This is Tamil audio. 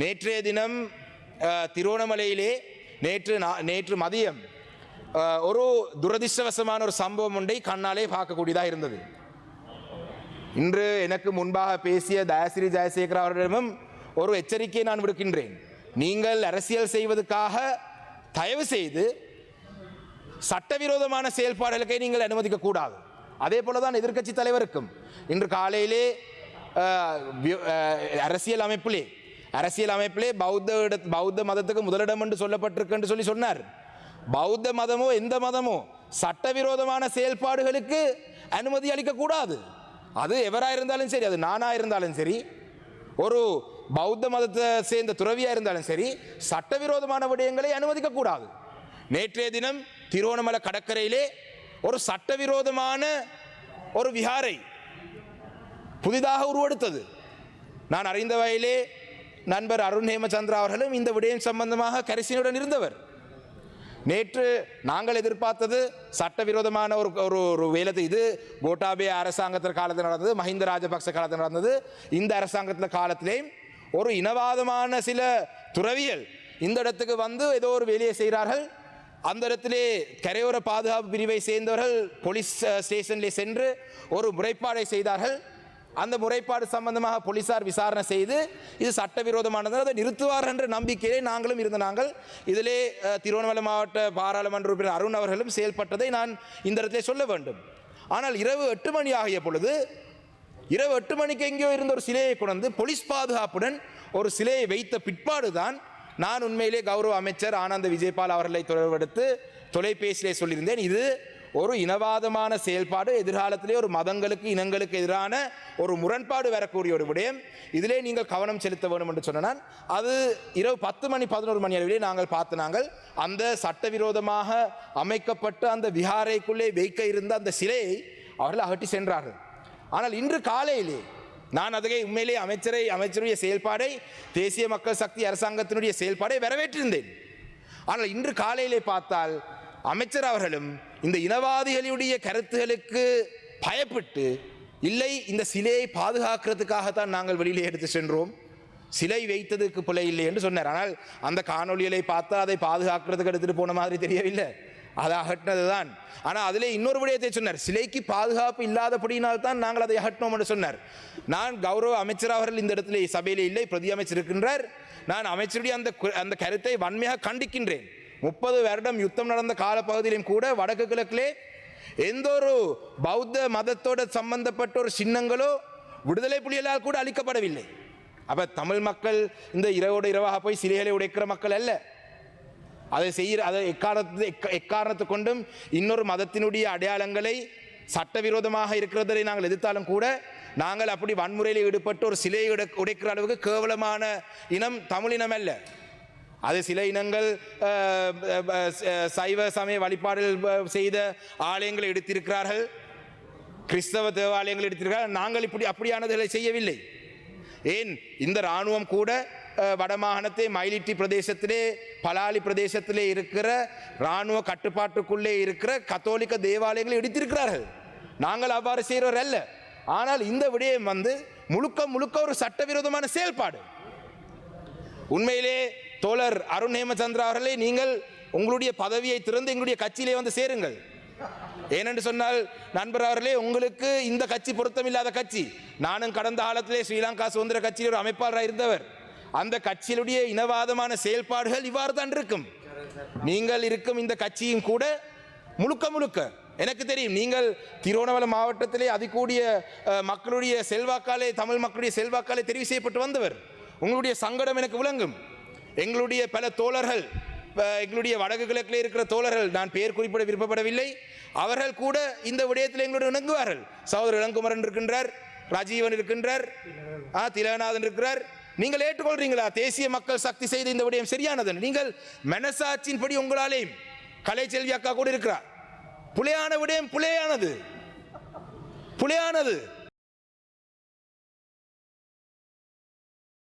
நேற்றைய தினம் திருவோணமலையிலே நேற்று நேற்று மதியம் ஒரு துரதிர்ஷ்டவசமான ஒரு சம்பவம் ஒன்றை கண்ணாலே பார்க்கக்கூடியதாக இருந்தது. இன்று எனக்கு முன்பாக பேசிய தயாசிரி ஜெயசேகர் அவர்களிடமும் ஒரு எச்சரிக்கையை நான் விடுக்கின்றேன். நீங்கள் அரசியல் செய்வதற்காக தயவு செய்து சட்டவிரோதமான செயல்பாடுகளுக்கை நீங்கள் அனுமதிக்க கூடாது. அதே போல தான் எதிர்க்கட்சி தலைவருக்கும். இன்று காலையிலே அரசியல் அமைப்பிலே அரசியல் அமைப்பிலே பௌத்த பௌத்த மதத்துக்கு முதலிடம் என்று சொல்லப்பட்டிருக்கு என்று சொல்லி சொன்னார். பௌத்த மதமோ எந்த மதமோ சட்டவிரோதமான செயல்பாடுகளுக்கு அனுமதி அளிக்கக்கூடாது. அது எவராக இருந்தாலும் சரி அது நானாக இருந்தாலும் சரி ஒரு பௌத்த மதத்தை சேர்ந்த துறவியாக இருந்தாலும் சரி சட்டவிரோதமான விடயங்களை அனுமதிக்கக்கூடாது. நேற்றைய தினம் திருவோணமலை கடற்கரையிலே ஒரு சட்டவிரோதமான ஒரு விஹாரை புதிதாக உருவெடுத்தது. நான் அறிந்த வகையிலே நண்பர் அருண் ஹேமச்சந்திரா அவர்களும் இந்த விடயம் சம்பந்தமாக கரிசனையுடன் இருந்தவர். நேற்று நாங்கள் எதிர்பார்த்தது சட்டவிரோதமான ஒரு ஒரு ஒரு வேலை இது. கோட்டாபே அரசாங்கத்தின் காலத்தில் நடந்தது மஹிந்த ராஜபக்ச காலத்தில் நடந்தது. இந்த அரசாங்கத்தில் காலத்திலேயும் ஒரு இனவாதமான சில துறவியல் இந்த இடத்துக்கு வந்து ஏதோ ஒரு வேலையை செய்கிறார்கள். அந்த இடத்திலே கரையோர பாதுகாப்பு பிரிவை சேர்ந்தவர்கள் போலீஸ் ஸ்டேஷனில் சென்று ஒரு முறைப்பாடை செய்தார்கள். அந்த முறைப்பாடு சம்பந்தமாக போலீசார் விசாரணை செய்து இது சட்டவிரோதமானது அதை நிறுத்துவார் என்ற நம்பிக்கையிலே நாங்களும் இருந்த நாங்கள் இதிலே திருவண்ணாமலை மாவட்ட பாராளுமன்ற உறுப்பினர் அருண் அவர்களும் செயல்பட்டதை நான் இந்த இடத்திலே சொல்ல வேண்டும். ஆனால் இரவு எட்டு மணி ஆகிய பொழுது இரவு எட்டு மணிக்கு எங்கேயோ இருந்த ஒரு சிலையை கொண்டு போலீஸ் பாதுகாப்புடன் ஒரு சிலையை வைத்த பிற்பாடு தான் நான் உண்மையிலே கௌரவ அமைச்சர் ஆனந்த விஜயபால் அவர்களை தொடர்பெடுத்து தொலைபேசியிலே சொல்லியிருந்தேன். இது ஒரு இனவாதமான செயல்பாடு எதிர்காலத்திலே ஒரு மதங்களுக்கு இனங்களுக்கு எதிரான ஒரு முரண்பாடு வரக்கூடிய ஒரு விடயம். இதிலே நீங்கள் கவனம் செலுத்த வேண்டும் என்று சொன்னால் அது இரவு பத்து மணி பதினோரு மணி அளவிலே நாங்கள் பார்த்து நாங்கள் அந்த சட்டவிரோதமாக அமைக்கப்பட்ட அந்த விஹாரைக்குள்ளே வைக்க இருந்த அந்த சிலையை அவர்கள் அகட்டி சென்றார்கள். ஆனால் இன்று காலையிலே நான் அதை உண்மையிலே அமைச்சரை அமைச்சருடைய செயல்பாடை தேசிய மக்கள் சக்தி அரசாங்கத்தினுடைய செயல்பாடை வரவேற்றிருந்தேன். ஆனால் இன்று காலையிலே பார்த்தால் அமைச்சர் அவர்களும் இந்த இனவாதிகளுடைய கருத்துகளுக்கு பயப்பட்டு இல்லை இந்த சிலையை பாதுகாக்கிறதுக்காகத்தான் நாங்கள் வெளியிலே எடுத்து சென்றோம். சிலை வைத்ததுக்கு பிள்ளை இல்லை என்று சொன்னார். ஆனால் அந்த காணொளிகளை பார்த்தா அதை பாதுகாக்கிறதுக்கு எடுத்துட்டு போன மாதிரி தெரியவில்லை. அதை அகற்றினது தான் ஆனால் அதில் இன்னொரு விடயத்தை சொன்னார். சிலைக்கு பாதுகாப்பு இல்லாதபடியினால் தான் நாங்கள் அதை அகற்றினோம் என்று சொன்னார். நான் கௌரவ அமைச்சர் அவர்கள் இந்த இடத்துல சபையிலே இல்லை பிரதி அமைச்சர் இருக்கின்றார். நான் அமைச்சருடைய அந்த அந்த கருத்தை வன்மையாக கண்டிக்கின்றேன். முப்பது வருடம் யுத்தம் நடந்த காலப்பகுதியிலும் கூட வடக்கு கிழக்கிலே எந்த ஒரு பௌத்த மதத்தோட சம்பந்தப்பட்ட ஒரு சின்னங்களோ விடுதலை புலிகளால் கூட அளிக்கப்படவில்லை அப்போ தமிழ் மக்கள் இந்த இரவோடு இரவாக போய் சிலைகளை உடைக்கிற மக்கள் அல்ல. அதை செய்கிற அதை எக்காரணத்து எக்காரணத்து எக்காரணத்தை கொண்டும் இன்னொரு மதத்தினுடைய அடையாளங்களை சட்டவிரோதமாக இருக்கிறதை நாங்கள் எதிர்த்தாலும் கூட நாங்கள் அப்படி வன்முறையில் ஈடுபட்டு ஒரு சிலையை உடைக்கிற அளவுக்கு கேவலமான இனம் தமிழ் இனம் அல்ல. அது சில இனங்கள் சைவ சமய வழிபாடுகள் செய்த ஆலயங்களை எடுத்திருக்கிறார்கள். கிறிஸ்தவ தேவாலயங்கள் எடுத்திருக்கிறார்கள். நாங்கள் இப்படி அப்படியானதுகளை செய்யவில்லை. ஏன்? இந்த இராணுவம் கூட வடமாகாணத்தை மயிலிட்டி பிரதேசத்திலே பலாலி பிரதேசத்திலே இருக்கிற இராணுவ கட்டுப்பாட்டுக்குள்ளே இருக்கிற கத்தோலிக்க தேவாலயங்களை எடுத்திருக்கிறார்கள். நாங்கள் அவ்வாறு செய்கிறவர் அல்ல. ஆனால் இந்த விடயம் வந்து முழுக்க முழுக்க ஒரு சட்டவிரோதமான செயல்பாடு. உண்மையிலே தோழர் அருண் ஹேமச்சந்திரா அவர்களே நீங்கள் உங்களுடைய பதவியை திறந்து எங்களுடைய கட்சியிலே வந்து சேருங்கள். ஏனென்று சொன்னால் நண்பர் அவர்களே உங்களுக்கு இந்த கட்சி பொருத்தமில்லாத கட்சி. நானும் கடந்த காலத்திலே ஸ்ரீலங்கா சுதந்திர கட்சியில் ஒரு அமைப்பாளராக இருந்தவர். அந்த கட்சியினுடைய இனவாதமான செயல்பாடுகள் இவ்வாறு தான் இருக்கும். நீங்கள் இருக்கும் இந்த கட்சியும் கூட முழுக்க முழுக்க எனக்கு தெரியும் நீங்கள் திருவண்ணாமலை மாவட்டத்திலே அதிகூடிய மக்களுடைய செல்வாக்காலே தமிழ் மக்களுடைய செல்வாக்காலே தெரிவு செய்யப்பட்டு வந்தவர். உங்களுடைய சங்கடம் எனக்கு விளங்கும். எங்களுடைய பல தோழர்கள் எங்களுடைய வடக்கு கிழக்கில் இருக்கிற தோழர்கள் நான் பெயர் குறிப்பிட விருப்பப்படவில்லை. அவர்கள் கூட இந்த விடயத்தில் எங்களுடன் இணங்குவார்கள். சகோதரர் இளங்குமரன் இருக்கின்றார் ராஜீவன் இருக்கின்றார் ஆ திலகநாதன் இருக்கிறார். நீங்கள் ஏற்றுக்கொள்றீங்களா? தேசிய மக்கள் சக்தி செய்த இந்த விடயம் சரியானது? நீங்கள் மனசாட்சியின்படி உங்களாலேயும் கலைச்செல்வி அக்கா கூட இருக்கிறார். புலையான விடயம் புலையானது. புலையானது.